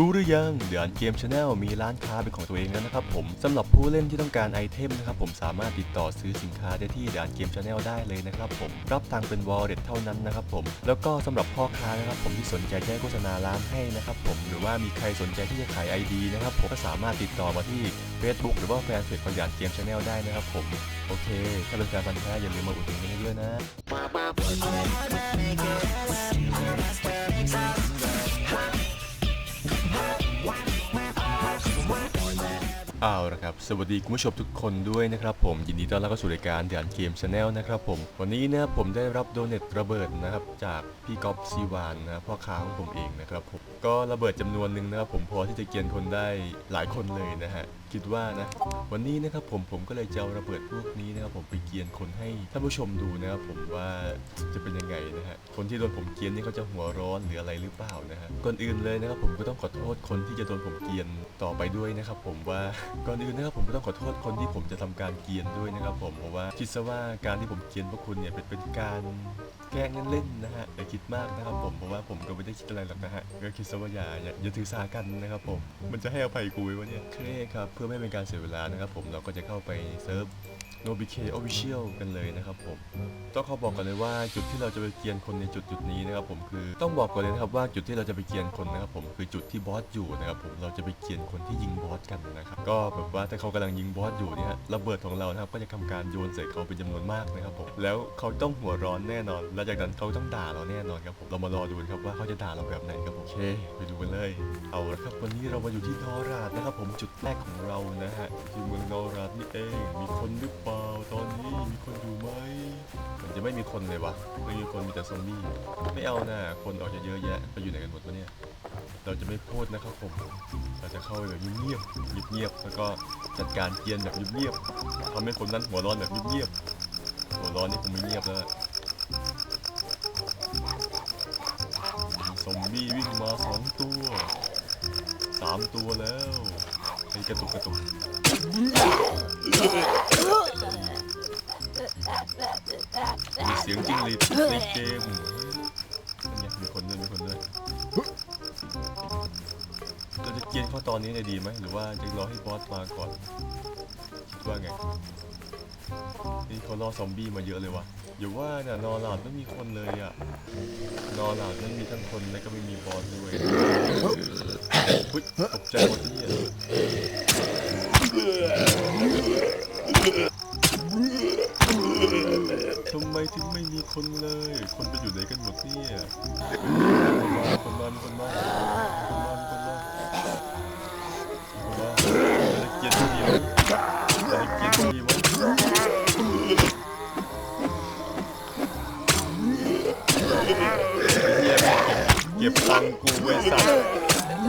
รู้หรือยังเดือนเกมชาแนลมีร้านค้าเป็นของตัวเองแล้วนะครับผมสำหรับผู้เล่นที่ต้องการไอเทมนะครับผมสามารถติดต่อซื้อสินค้าได้ที่เดือนเกมชาแนลได้เลยนะครับผมรับตังเป็นวอลเล็ตเท่านั้นนะครับผมแล้วก็สำหรับพ่อค้านะครับผมที่สนใจแจะให้โฆษณาร้านให้นะครับผมหรือว่ามีใครสนใจที่จะขาย ID นะครับผมก็สามารถติดต่อมาที่ Facebook หรือว่าแฟนเพจของเดือนเกมชาแนลได้นะครับผมโอเค ถ้าเป็นการบันแท้อย่าลืมมาอุดหนุนกันด้วยนะ เอาละครับ สวัสดีคุณผู้ชมทุกคนด้วยนะครับผมยินดีต้อนรับเข้าสู่รายการเดือนเกมชาแนลนะครับผม วันนี้นะผมได้รับโดเนตระเบิดนะครับจากพี่ก๊อฟซีวานนะพ่อค้าของผมเองนะครับผมก็ระเบิดจำนวนหนึ่งนะครับผมพอที่จะเกียนคนได้หลายคนเลยนะฮะคิดว่านะวันนี้นะครับผมผมก็เลยจะเอาระเบิดพวกนี้นะครับผมไปเกียนคนให้ท่านผู้ชมดูนะครับผมว่าจะเป็นยังไงนะฮะคนที่โดนผมเกียนนี่เขาจะหัวร้อนหรืออะไรหรือเปล่านะฮะก่อนอื่นเลยนะครับผมก็ต้องขอโทษคนที่จะโดนผมเกียนต่อไปด้วยนะครับผมว่าก่อนอื่นนะครับผมก็ต้องขอโทษคนที่ผมจะทำการเกียนด้วยนะครับผมเพราะว่าคิดซะว่าการที่ผมเกียนพวกคุณเนี่ยเป็นเป็นการแกล้งเล่นๆนะฮะอย่าคิดมากนะครับผมเพราะว่าผมก็ไม่ได้คิดอะไรหรอกนะฮะก็คิดซะว่าอย่าอย่าอย่าถือสากันนะครับผมมันจะให้อภัยกูไว้วะเนี่ยโอเคครับเพื่อไม่เป็นการเสียเวลานะครับผมเราก็จะเข้าไปเซิร์ฟ n o b k Official กันเลยนะครับผมต้องขอบอกก่อนเลยว่าจุดที่เราจะไปเกียนคนในจุดจุดนี้นะครับผมคือต้องบอกก่อนเลยนะครับว่าจุดที่เราจะไปเกียนคนนะครับผมคือจุดที่บอสอยู่นะครับผมเราจะไปเกียนคนที่ยิงบอสกันนะครับก็แบบว่าถ้าเขากำลังยิงบอสอยู่เนี่ยระเบิดของเรานะครับก็จะทำการโยนใส่เขาเป็นจำนวนมากนะครับผมแล้วเขาต้องหัวร้อนแน่นอน แล้วจากนั้นเขาต้องด่าเราแน่นอนครับผมเรามารอดูครับว่าเขาจะด่าเราแบบไหนครับผมโอเค ไปดูกันเลย เอาละครับวันนี้เรามาอยู่ที่นอราดนะครับผมจุดแรกของเรานะฮะที่เมืองนอราดนี่เองมีคนหรือเปล่าตอนนี้มีคนอยู่ไหมเหมือนจะไม่มีคนเลยวะไม่มีคนมีแต่ซอมบี้ไม่เอานะคนออกจะเยอะแยะไปอยู่ไหนกันหมดวะเนี่ยเราจะไม่พูดนะครับผมเราจะเข้าไปแบบเงียบๆเงียบๆแล้วก็จัดการเกียนแบบเงียบๆทำให้คนนั้นหัวร้อนแบบเงียบๆหัวร้อนนี่คงไม่เงียบแล้วซอมบี้วิ่งมาสองตัวสามตัวแล้วไอ้กระตุกกระตุก สียงจริงหรีดในเกมเนี่ยมีคนด้วยมีคนด้วยเราจะเกียนเข้าตอนนี้เลยดีไหมหรือว่าจะรอให้บอสมาก่อนคิดว่าไงนี่เขาล่อซอมบี้มาเยอะเลยวะอย่าว่าน่ะนอหลาดไม่มีคนเลยอะนอหลาดไม่มีทั้งคนและก็ไม่มีบอสด้วยอุ๊ยตกใจหมดที่นี่ท คนเลย คนไปอยู่ไหนกันหมดเนี่ยคนมาคนมาคนมาคนมาคนคนมาจะเกียดที่เดียวจะเกียดที่วะเก็บตังค์กูไอ้สัตว์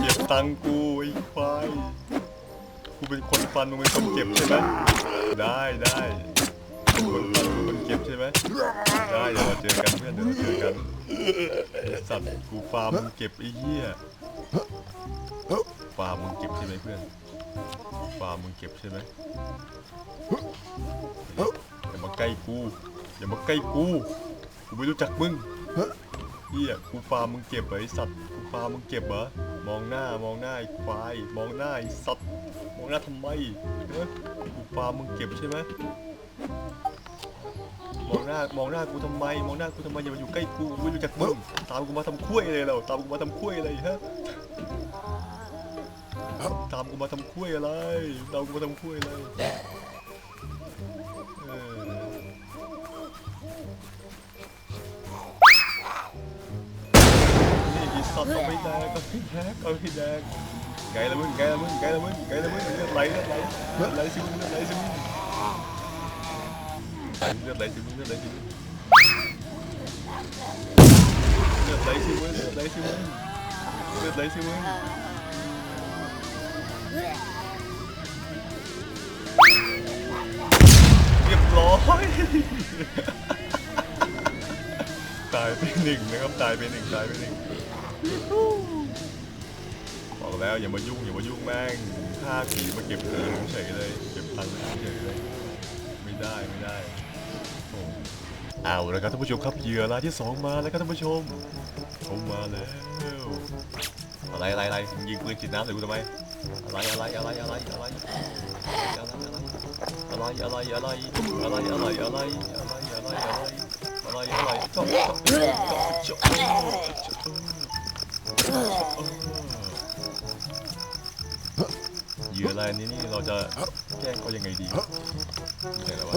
เก็บตังค์กูไอ้ควายกูเป็นคนฟันมึงเป็นคนเก็บใช่ไหมได้ได้ คนฟันเป็นคนเก็บใช่ไหมได้เดี๋ยวเราเจอกันเพื่อนเดี๋ยวเราเจอกันไอ้สัตว์กูฟาร์มมึงเก็บไอ้เหี้ยฟาร์มมึงเก็บใช่ไหมเพื่อนฟาร์มมึงเก็บใช่ไหมอย่ามาใกล้กูอย่ามาใกล้กูกูไม่รู้จักมึงเหี้ยกูฟาร์มมึงเก็บเหรอไอ้สัตว์กูฟาร์มมึงเก็บเหรอ มองหน้ามองหน้าไอ้ควายมองหน้าไอ้สัตว์มองหน้าทำไมเอ้ยกูปลามึงเก็บใช่ไหมมองหน้ามองหน้ากูทำไม มองหน้ากูทำไมอย่ามาอยู่ใกล้กูกูไม่รู้จักมึงตามกูมาทำคุ้ยอะไรเราตามกูมาทำคุ้ยอะไรฮะตามกูมาทำคุ้ยอะไรตามกูมาทำคุ้ยอะไร นี่อีสัตว์เอาไปแดกเอาไปแดกเอาไปแดกไงลละมึงไงลละมึงไงลละมึงไงละมึงเลือดไหลเลือดไหลเลือดไหลสิมึงเลือดไหลสิมึงเลือดไหลสิมึงเลือดไหลสิมึงเลือดไหลสิมึงเลือดไหลสิมึงเลือดไหลสิมึงเรียบร้อยตายไปหนึ่งนะครับตายไปหนึ่งตายไปหนึ่ง บอกแล้วอย่ามายุ่งอย่ามายุ่งแม่งฆ่าผีมาเก็บเงินเฉยเลยเก็บตังค์เฉยเลยไม่ได้ไม่ได้เอาแล้วครับท่านผู้ชมครับเหยื่อรายที่สองมาแล้วครับท่านผู้ชมเขามาแล้วอะไรอะไรอะไรยิงปืนฉีดน้ำใส่กูทำไมอะไรอะไรอะไรอะไรอะไรอะไรอะไรอะไรอะไรอะไรอะไรอะไรอะไรอะไรอะไรอะไรอะไรอะไร เหยื่ออะไรนี้นี่เราจะแกล้งเขายังไงดีอยู่ไหนแล้ววะโ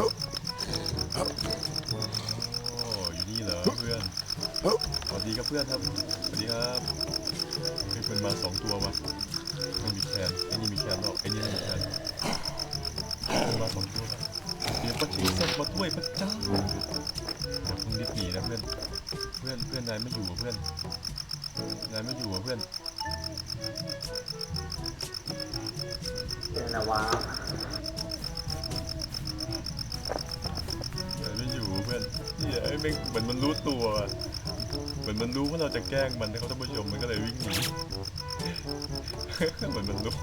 อ้อยู่นี่เหรอเพื่อนสวัสดีครับเพื่อนครับสวัสดีครับเฮ้ยเพื่อนมาสองตัววะไม่มีแคนไอ้นี่มีแคนหรอกไอ้นี่ไม่มีแคนมาสองตัวเดี๋ยวประชิดศพมาด้วยพระเจ้าเดี๋ยวต้องรีบหนีนะเพื่อน เพื่อนเพื่อนนายไม่อยู่อะเพื่อน นายไม่อยู่อะเพื่อนเป็นอะไรวะนายไม่อยู่อะเพื่อนเฮ้ยไอ้แม่งเหมือนมันรู้ตัวอะเหมือนมันรู้ว่าเราจะแกล้งมันนะครับท่านผู้ชมมันก็เลยวิ่งหนีเหมือนมันรู้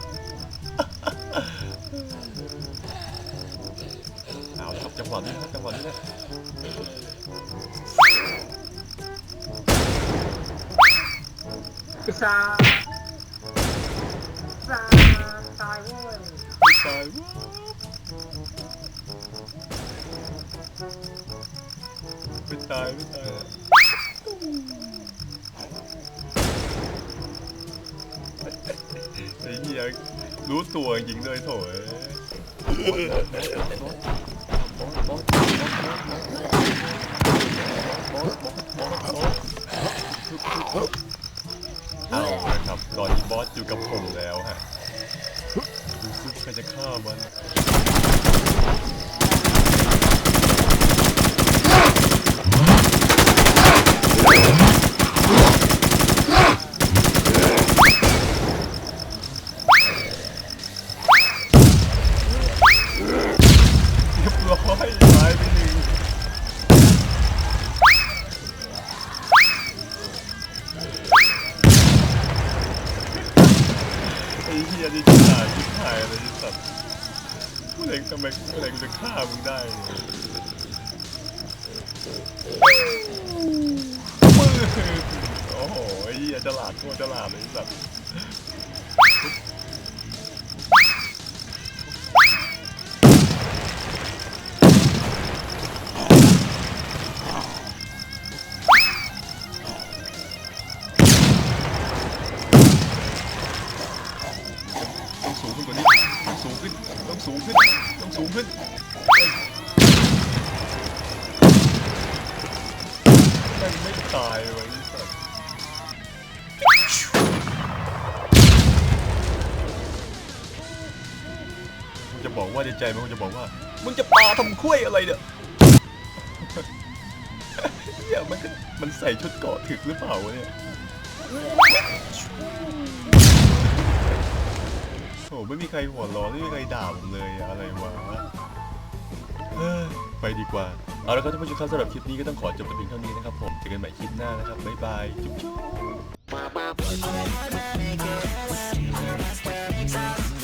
เอาละครับจังหวะนี้นะครับจังหวะนี้นะ cái xa xa tài quá trời biết trời biết trời thấy gì vậy lúa tùa dính nơi thổi Oh. เอาละครับตอนนี้บอสอยู่กับผมแล้วฮะดูซิใครจะฆ่ามัน ตายที่หายอะไรที่สัตว์เมื่อไหร่ทำไมเมื่อไหร่กูจะฆ่ามึงได้มือโอ้โหไอ้เฮียฉลาดโคตรฉลาดเลยสัตว์ ขึ้นต้องสูงขึ้นแม่งไม่ตายเลยไอ้สัสมึงจะบอกว่าในใจมันคงจะบอกว่า มึงจะปาทำคุ้ยอะไรเนี่ยเฮียมันก็มันใส่ชุดเกาะถึกหรือเปล่าวะเนี่ย โอ้ไม่มีใครหัวร้อนไม่มีใครด่าผมเลยอะไรวะไปดีกว่า เอาละครับท่านผู้ชมครับสำหรับคลิปนี้ก็ต้องขอจบแต่เพียงเท่านี้นะครับผมเจอกันใหม่คลิปหน้านะครับ บ๊ายบาย จุ๊บจุ๊บ